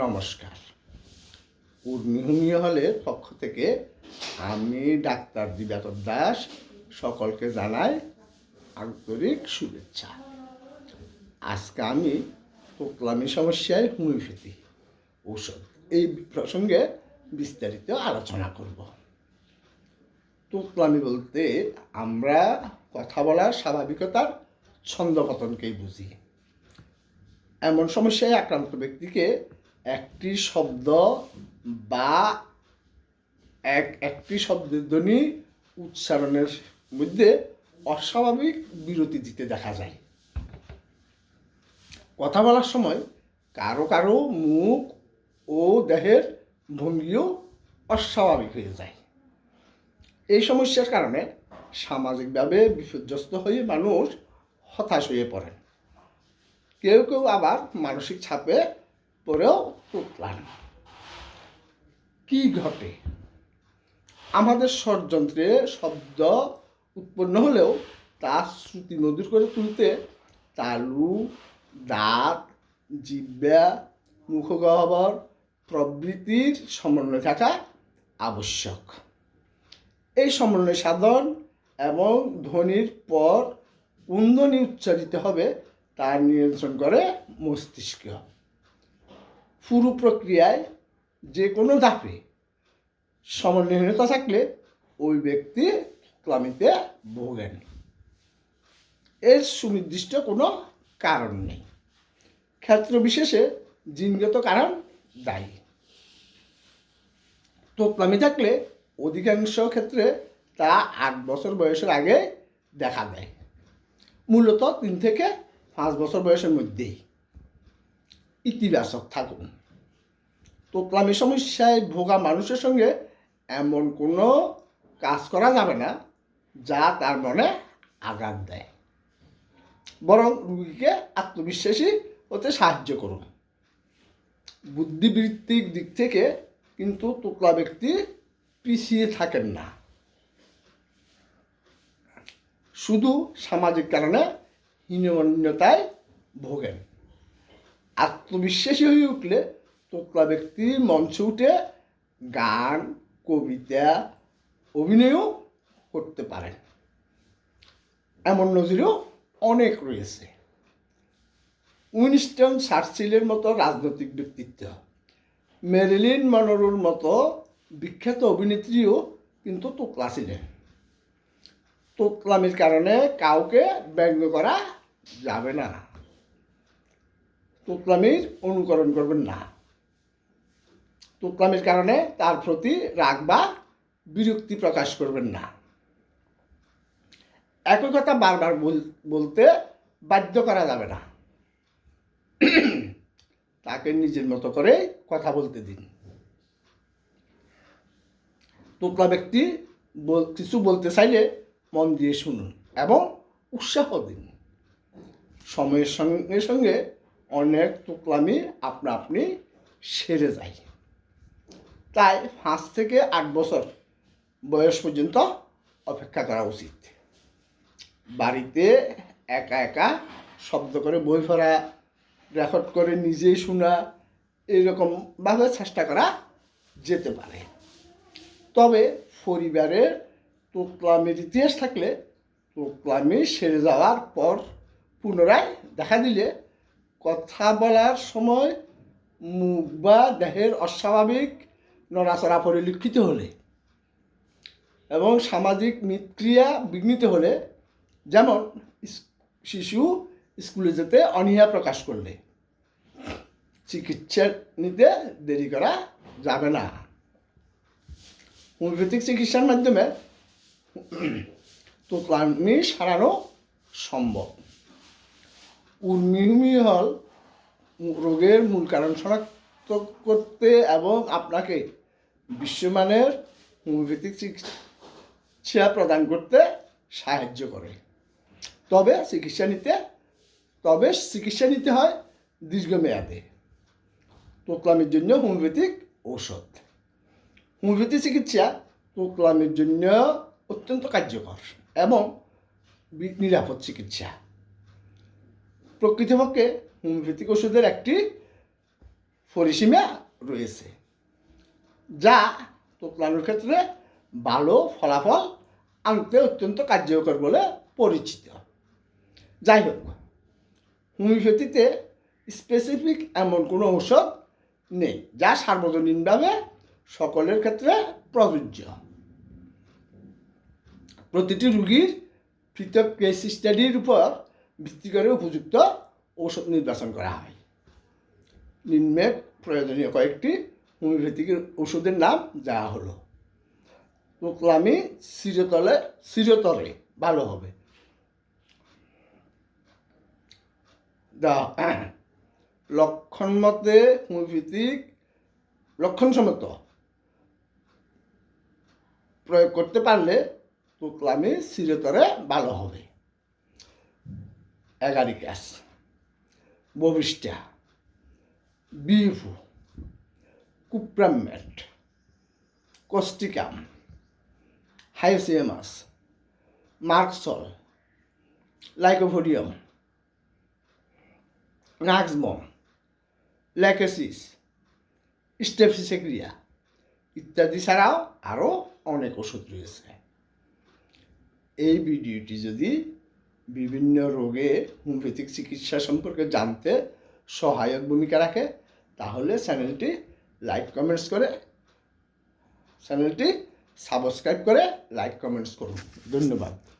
নমস্কার। উর্মিহুমিয়া হলের পক্ষ থেকে আমি ডাক্তার দিবাকর দাস সকলকে জানাই আন্তরিক শুভেচ্ছা। আজকে আমি পোকলামি সমস্যায় হোমিওপ্যাথি ঔষধ এই প্রসঙ্গে বিস্তারিত আলোচনা করব। তোকলামি বলতে আমরা কথা বলার স্বাভাবিকতার ছন্দপতনকেই বুঝি। এমন সমস্যায় আক্রান্ত ব্যক্তিকে একটি শব্দ বা এক, একটি শব্দের ধ্বনি উচ্চারণের মধ্যে অস্বাভাবিক বিরতি দিতে দেখা যায়। কথা বলার সময় কারও কারও মুখ ও দেহের ভঙ্গিও অস্বাভাবিক হয়ে যায়। এই সমস্যার কারণে সামাজিকভাবে বিপর্যস্ত হয়ে মানুষ হতাশ হয়ে পড়েন। কেউ কেউ আবার মানসিক চাপে পড়েও উঠলাম কি ঘটে? আমাদের ষড়যন্ত্রে শব্দ উৎপন্ন হলেও তা শ্রুতি মধুর করে তুলতে তালু, দাঁত জিব্যা মুখগহ্বর প্রভৃতির সমন্বয় থাকা আবশ্যক। এই সমন্বয় সাধন এবং ধ্বনির পর কোন ধ্বনি উচ্চারিত হবে তার নিয়ন্ত্রণ করে মস্তিষ্ক। পুরো প্রক্রিয়ায় যে কোনো ধাপে সমন্বয়হীনতা থাকলে ওই ব্যক্তি ক্লামিতে ভোগেন এর সুনির্দিষ্ট কোনো কারণ নেই। ক্ষেত্র বিশেষে জিনগত কারণ দায়ী। তোতলামি থাকলে অধিকাংশ ক্ষেত্রে তা আট বছর বয়সের আগে দেখা দেয়। মূলত তিন থেকে পাঁচ বছর বয়সের মধ্যেই। ইতিবাচক থাকুন তোতলামি সমস্যায় ভোগা মানুষের সঙ্গে এমন কোনো কাজ করা যাবে না, যা তার মনে আঘাত দেয়। বরং রুগীকে আত্মবিশ্বাসী হতে সাহায্য করুন। বুদ্ধিবৃত্তিক দিক থেকে কিন্তু তোতলা ব্যক্তি পিছিয়ে থাকেন না। শুধু সামাজিক কারণে হীনমন্যতায় ভোগেন। আত্মবিশ্বাসী হয়ে উঠলে তোতলা ব্যক্তি মঞ্চে উঠে গান, কবিতা, অভিনয়ও করতে পারেন। এমন নজিরও অনেক রয়েছে। উইনস্টন সার্চিলের মতো রাজনৈতিক ব্যক্তিত্ব, মেরিলিন মনোরোর মতো বিখ্যাত অভিনেত্রীও কিন্তু তোতলা ছিলেন। তোতলামির কারণে কাউকে ব্যঙ্গ করা যাবে না। তোতলামির অনুকরণ করবেন না। তোতলামির কারণে তার প্রতি রাগ বা বিরক্তি প্রকাশ করবেন না। একই কথা বারবার বলতে বাধ্য করা যাবে না। তাকে নিজের মতো করে কথা বলতে দিন। তোতলা ব্যক্তি কিছু বলতে চাইলে মন দিয়ে শুনুন এবং উৎসাহ দিন। সময়ের সঙ্গে সঙ্গে অনেক তোকলামি আপনা আপনি সেরে যায়। তাই পাঁচ থেকে আট বছর বয়স পর্যন্ত অপেক্ষা করা উচিত। বাড়িতে একা একা শব্দ করে বই পড়া, রেকর্ড করে নিজেই শোনা এরকমভাবে চেষ্টা করা যেতে পারে। তবে পরিবারের তোকলামির ইতিহাস থাকলে তোকলামি সেরে যাওয়ার পর পুনরায় দেখা দিলে কথা বলার সময় মুখ বা দেহের অস্বাভাবিক নড়াচড়া পরিলক্ষিত হলে এবং সামাজিক মিতক্রিয়া বিঘ্নিত হলে, যেমন শিশু স্কুলে যেতে অনীহা প্রকাশ করলে, চিকিৎসা নিতে দেরি করা যাবে না। হোমিওপ্যাথিক চিকিৎসার মাধ্যমে তো ক্লান্তি সারানো সম্ভব। উর্মিহুমি হল রোগের মূল কারণ শনাক্ত করতে এবং আপনাকে বিশ্বমানের হোমিওপ্যাথিক চিকিৎসা প্রদান করতে সাহায্য করে। তবে চিকিৎসা নিতে, তবে চিকিৎসা নিতে হয় দীর্ঘমেয়াদে। তোকলামের জন্য হোমিওপ্যাথিক ঔষধ। হোমিওপ্যাথি চিকিৎসা তোকলামের জন্য অত্যন্ত কার্যকর এবং নিরাপদ চিকিৎসা। প্রকৃতপক্ষে হোমিওপ্যাথিক ওষুধের একটি পরিসীমা রয়েছে, যা তোতলানোর ক্ষেত্রে ভালো ফলাফল আনতে অত্যন্ত কার্যকর বলে পরিচিত। যাই হোক, হোমিওপ্যাথিতে স্পেসিফিক এমন কোনো ঔষধ নেই, যা সার্বজনীনভাবে সকলের ক্ষেত্রে প্রযোজ্য। প্রতিটি রুগীর পৃথক কেস স্টাডির উপর ভিত্তি করে উপযুক্ত ঔষধ নির্বাচন করা হয়। নিম্নে প্রয়োজনীয় কয়েকটি হোমিওপ্যাথিক ওষুধের নাম যা হলো প্রোক্লামি চিরতলে, চিরতরে ভালো হবে। লক্ষণ মতে হোমিওপ্যাথিক, লক্ষণসম্মত প্রয়োগ করতে পারলে প্রোক্লামি চিরতরে ভালো হবে। Agaricus Bovista বিফু Cuprum met Causticum, Hyoscyamus, Merc sol Lycopodium Nux vom Lachesis Staphysagria ইত্যাদি ছাড়াও আরও অনেক ওষুধ রয়েছে। এই ভিডিওটি যদি বিভিন্ন রোগে হোমিওপ্যাথিক চিকিৎসা সম্পর্কে জানতে সহায়ক ভূমিকা রাখে, তাহলে চ্যানেলটি লাইক কমেন্টস করে, চ্যানেলটি সাবস্ক্রাইব করে লাইক কমেন্টস করুন। ধন্যবাদ।